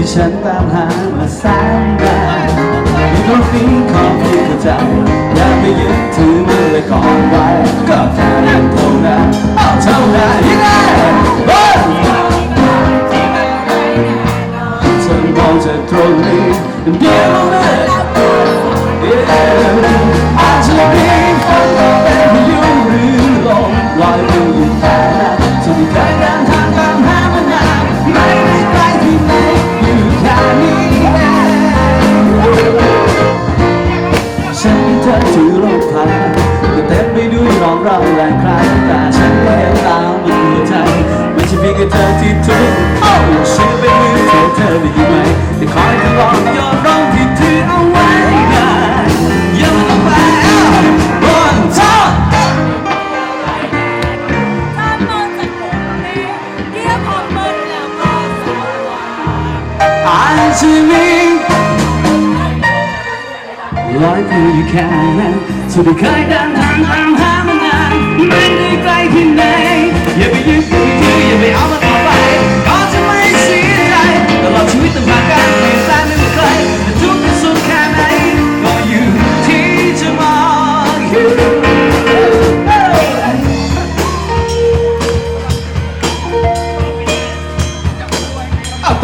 ที่ฉันตามหามาแสนนานมีตรงนี้ขอเพียงเข้าใจอย่าไปยึดถือมันเลยก่อนไว้ก็แค่นั้นเท่านั้นเอาเท่านั้นยังไงเฮ้ยเธอมองจากตรงนี้เดียวเล ที่ทุกโอ้ฉันเป็นมือเธอเธอได้ยินไหมแต่คอยจะลองยอมร้องที่ถือเอาไว้ได้ยังไม่ต้องไปบนท้องถ้าเมินจากผมนี่เรียกพอเมินแล้วก็สวรรค์อาจจะมีรอยอยู่อยู่แค่นั้นสุดที่เคยเดินทางตามหามันานไม่ได้ไกลที่ไหนอย่าไปยึดถืออย่าไปเอามัน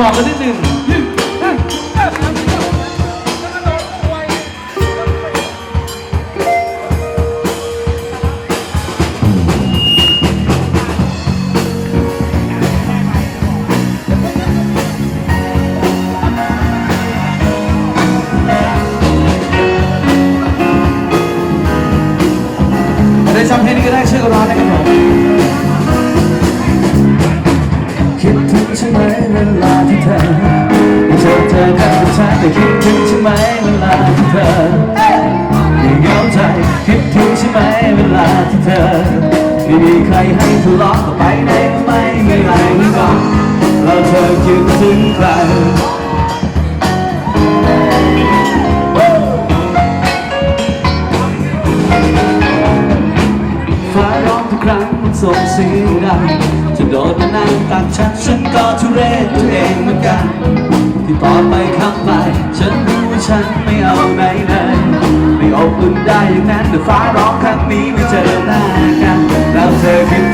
ต่อกันนิดหนึ่ง ได้เจอเจอกันกับฉันแต่คิดถึงใช่ไหมเวลาที่เธอได้เหงาใจคิดถึงใช่ไหมเวลาที่เธอไม่มีใครให้ทะเลาะต่อไปไหนก็ไม่มีอะไรเหมือนกันแล้วเธอคิดถึงใครฟ้าร้องทุกครั้งมันส่งเสียงดังจะโดดมานั่งตัก ต่อไปคำไป ฉันรู้ว่าฉันไม่เอาไหนเลย ไม่อบอุ่นได้อย่างนั้นแต่ฟ้าร้องครั้งนี้ไม่เจอหน้ากันแล้วเธอคิด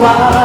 ไ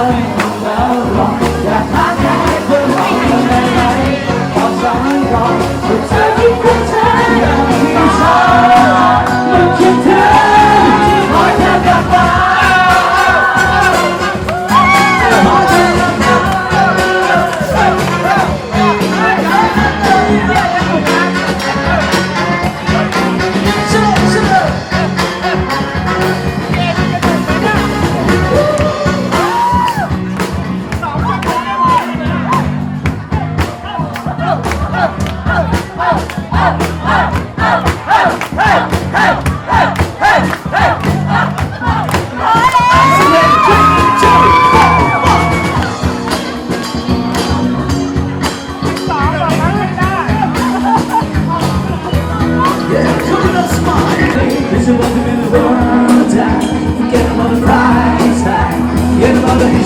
Okay.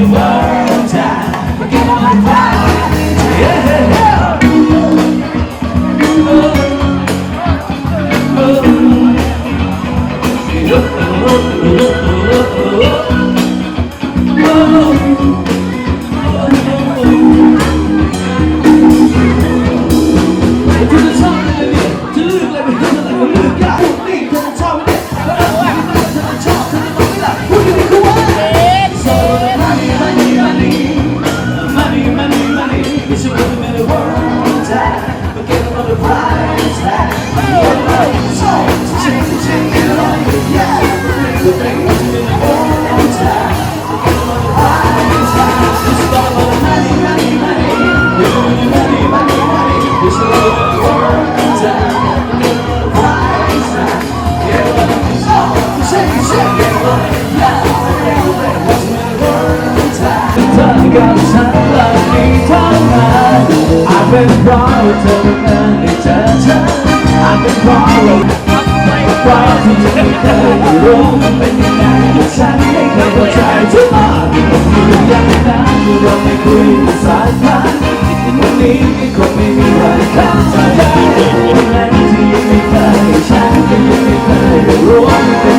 the world time. Give on fire. เธอบังเอิญได้เจอฉันอาจเป็นเพราะเราเพราะที่เธอไม่เคยรู้มันเป็นยังไงฉันไม่เคยเข้าใจที่มาที่ผมองอยู่อย่างนั้นเราไม่คุยสายพันวันนี้คงไม่มีวันเข้าใจวันนั้นที่ยังไม่เคยฉันก็ยังไม่เคยรู้